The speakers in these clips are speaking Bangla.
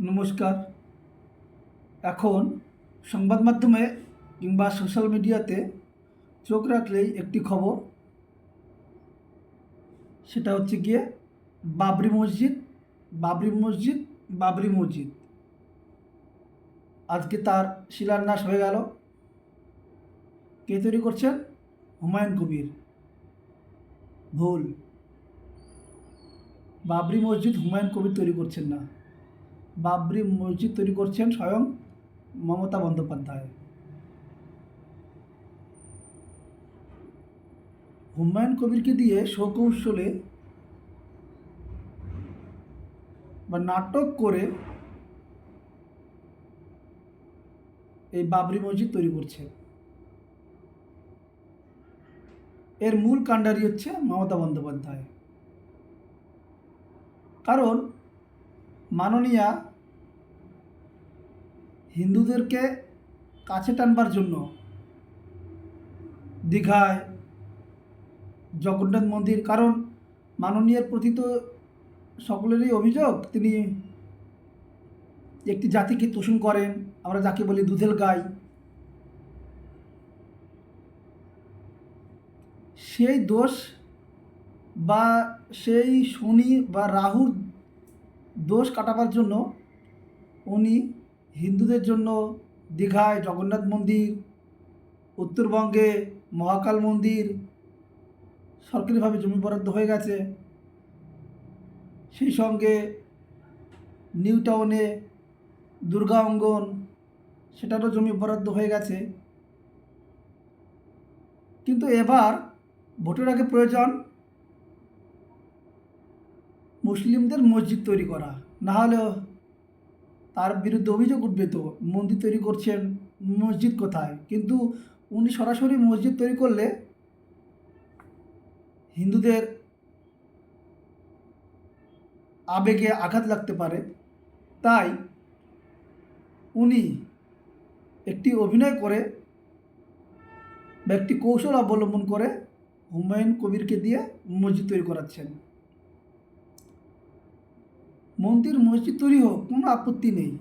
নমস্কার। এখন সংবাদ মাধ্যমে কিংবা সোশ্যাল মিডিয়াতে চোখ রাখলেই একটি খবর। সেটা হচ্ছে গিয়ে বাবরি মসজিদ বাবরি মসজিদ বাবরি মসজিদ। আজকে তার শিলান্যাস হয়ে গেল। কে তৈরি করছেন? হুমায়ুন কবির। ভুল। বাবরি মসজিদ হুমায়ুন কবির তৈরি করছেন না। বাবরি মসজিদ তৈরি করছেন স্বয়ং মমতা বন্দ্যোপাধ্যায়। হুমায়ুন কবিরকে দিয়ে সৌকৌশলে বা নাটক করে এই বাবরি মসজিদ তৈরি করছে। এর মূল কাণ্ডারি হচ্ছে মমতা বন্দ্যোপাধ্যায়। কারণ মাননীয়া হিন্দুদেরকে কাছে টানবার জন্য দীঘায় জগন্নাথ মন্দির, কারণ মাননীয়ের প্রতি তো সকলেরই অভিযোগ, তিনি একটি জাতিকে তোষণ করেন, আমরা যাকে বলি দুধেল গাই। সেই দোষ বা সেই শনি বা রাহুর দোষ কাটাবার জন্য উনি হিন্দুদের জন্য দীঘায় জগন্নাথ মন্দির, উত্তরবঙ্গে মহাকাল মন্দির সরকারিভাবে জমি বরাদ্দ হয়ে গেছে। সেই সঙ্গে নিউ টাউনে দুর্গা অঙ্গন, সেটারও জমি বরাদ্দ হয়ে গেছে। কিন্তু এবার ভোটের আগে প্রয়োজন মুসলিমদের মসজিদ তৈরি করা, না হলেও তার বিরুদ্ধে অভিযোগ উঠবে তো। মন্দির তৈরি করছেন মসজিদ কোথায়? কিন্তু উনি সরাসরি মসজিদ তৈরি করলে হিন্দুদের আবেগে আঘাত লাগতে পারে। তাই উনি একটি অভিনয় করে, বা একটি কৌশল অবলম্বন করে হুমায়ুন কবিরকে দিয়ে মসজিদ তৈরি করাচ্ছেন। মন্দির, মসজিদ তৈরি হোক, কোনো আপত্তি নেই।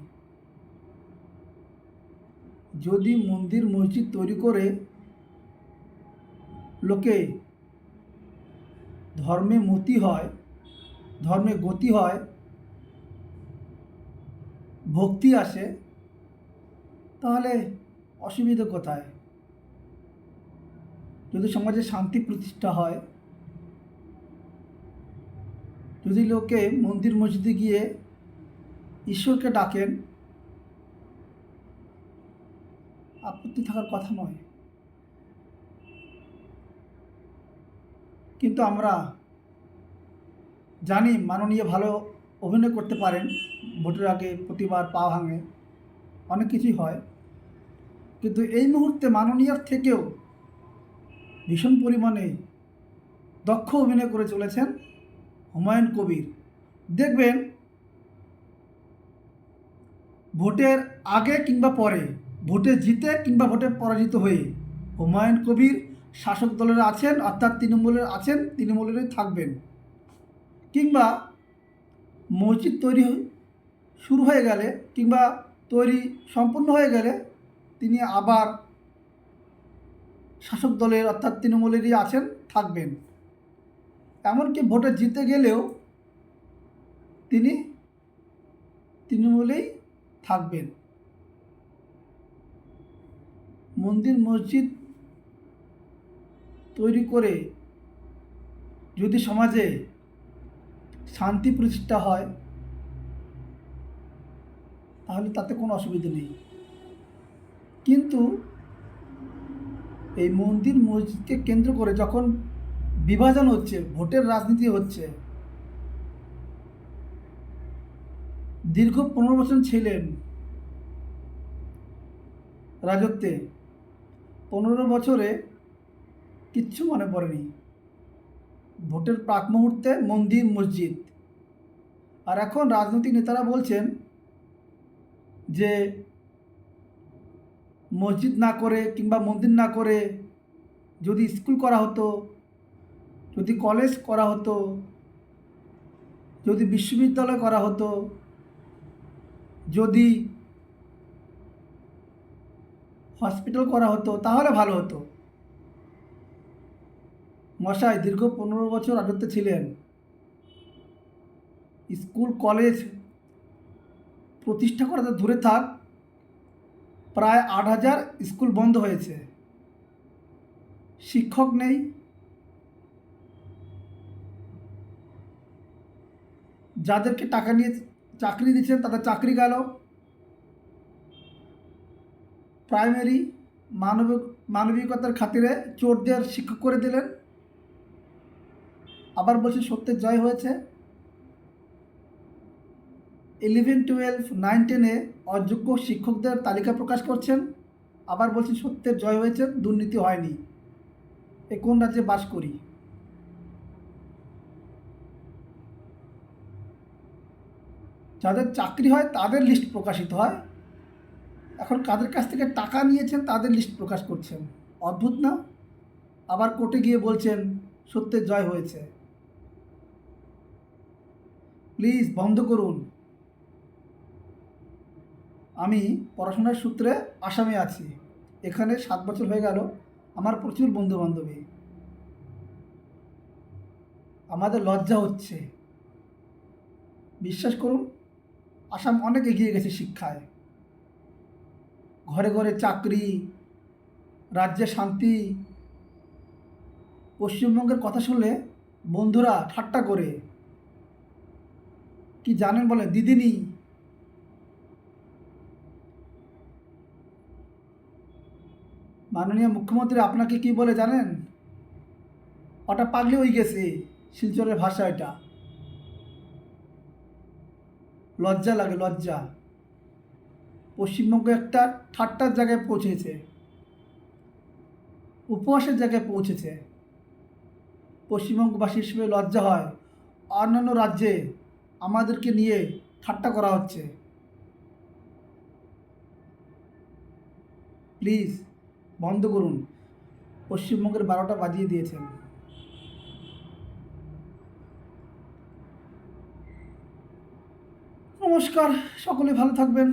যদি মন্দির, মসজিদ তৈরি করে লোকে ধর্মে মতি হয়, ধর্মে গতি হয়, ভক্তি আসে, তাহলে অসুবিধা কোথায়? যদি সমাজে শান্তি প্রতিষ্ঠা হয় যদি লোকে মন্দির মসজিদে গিয়ে ঈশ্বরকে ডাকেন, আপত্তি থাকার কথা নয়। কিন্তু আমরা জানি মাননীয় ভালো অভিনয় করতে পারেন, ভোটের আগে প্রতিবার পা ভাঙে, অনেক কিছুই হয়। কিন্তু এই মুহূর্তে মাননীয়ার থেকেও ভীষণ পরিমাণে দক্ষ অভিনয় করে চলেছেন হুমায়ুন কবির। দেখবেন, ভোটের আগে কিংবা পরে, ভোটে জিতে কিংবা ভোটে পরাজিত হয়ে হুমায়ুন কবির শাসক দলের আছেন, অর্থাৎ তৃণমূলের আছেন, তৃণমূলেরই থাকবেন। কিংবা মসজিদ তৈরি শুরু হয়ে গেলে কিংবা তৈরি সম্পূর্ণ হয়ে গেলে তিনি আবার শাসক দলের, অর্থাৎ তৃণমূলেরই আছেন, থাকবেন। এমনকি ভোটে জিতে গেলেও তিনি তৃণমূলেই থাকবেন। মন্দির মসজিদ তৈরি করে যদি সমাজে শান্তি প্রতিষ্ঠা হয়, তাহলে তাতে কোনো অসুবিধা নেই। কিন্তু এই মন্দির মসজিদকে কেন্দ্র করে যখন বিভাজন হচ্ছে, ভোটের রাজনীতি হচ্ছে। দীর্ঘ পনেরো বছর ছিলেন রাজত্বে। পনেরো বছরে কিচ্ছু মনে পড়েনি। ভোটের প্রাক মুহূর্তে মন্দির, মসজিদ। আর এখন রাজনৈতিক নেতারা বলছেন যে মসজিদ না করে কিংবা মন্দির না করে যদি স্কুল করা হতো যদি কলেজ করা হতো, যদি বিশ্ববিদ্যালয় করা হতো, যদি হসপিটাল করা হতো, তাহলে ভালো হতো। মশাই, দীর্ঘ পনেরো বছর রাজত্বে ছিলেন। স্কুল কলেজ প্রতিষ্ঠা করাতে দূরে থাক। প্রায় আট হাজার স্কুল বন্ধ হয়েছে। শিক্ষক নেই। যাদেরকে টাকা নিয়ে চাকরি দিচ্ছেন, তাদের চাকরি গেল। প্রাইমারি মানবিক, মানবিকতার খাতিরে চোরদের শিক্ষক করে দিলেন। আবার বলছেন সত্যের জয় হয়েছে। ইলেভেন টুয়েলভ নাইন টেনে অযোগ্য শিক্ষকদের তালিকা প্রকাশ করছেন। আবার বলছেন সত্যের জয় হয়েছে, দুর্নীতি হয়নি। এ কোন রাজ্যে বাস করি? যাদের চাকরি হয় তাদের লিস্ট প্রকাশিত হয়। এখন কাদের কাছ থেকে টাকা নিয়েছেন তাদের লিস্ট প্রকাশ করছেন। অদ্ভুত না? আবার কোর্টে গিয়ে বলছেন, সত্যের জয় হয়েছে। প্লিজ বন্ধ করুন। আমি পড়াশোনার সূত্রে আসামে আছি। এখানে সাত বছর হয়ে গেল, আমার প্রচুর বন্ধু বান্ধবী আমাদের লজ্জা হচ্ছে। বিশ্বাস করুন আসাম অনেক এগিয়ে গেছে শিক্ষায়। ঘরে ঘরে চাকরি, রাজ্যে শান্তি। পশ্চিমবঙ্গের কথা শুনলে বন্ধুরা ঠাট্টা করে। কি জানেন বলে দিদিনি মাননীয় মুখ্যমন্ত্রী, আপনাকে কি বলে জানেন? ওটা পাগলি হয়ে গেছে শিলচরের ভাষা এটা। লজ্জা লাগে, লজ্জা। পশ্চিমবঙ্গ একটা ঠাট্টার জায়গায় পৌঁছেছে। উপহাসের জায়গায় পৌঁছেছে। পশ্চিমবঙ্গবাসী হিসেবে লজ্জা হয়। অন্যান্য রাজ্যে আমাদেরকে নিয়ে ঠাট্টা করা হচ্ছে। প্লিজ বন্ধ করুন। পশ্চিমবঙ্গের বারোটা বাজিয়ে দিয়েছেন। নমস্কার সকলে ভালো থাকবেন।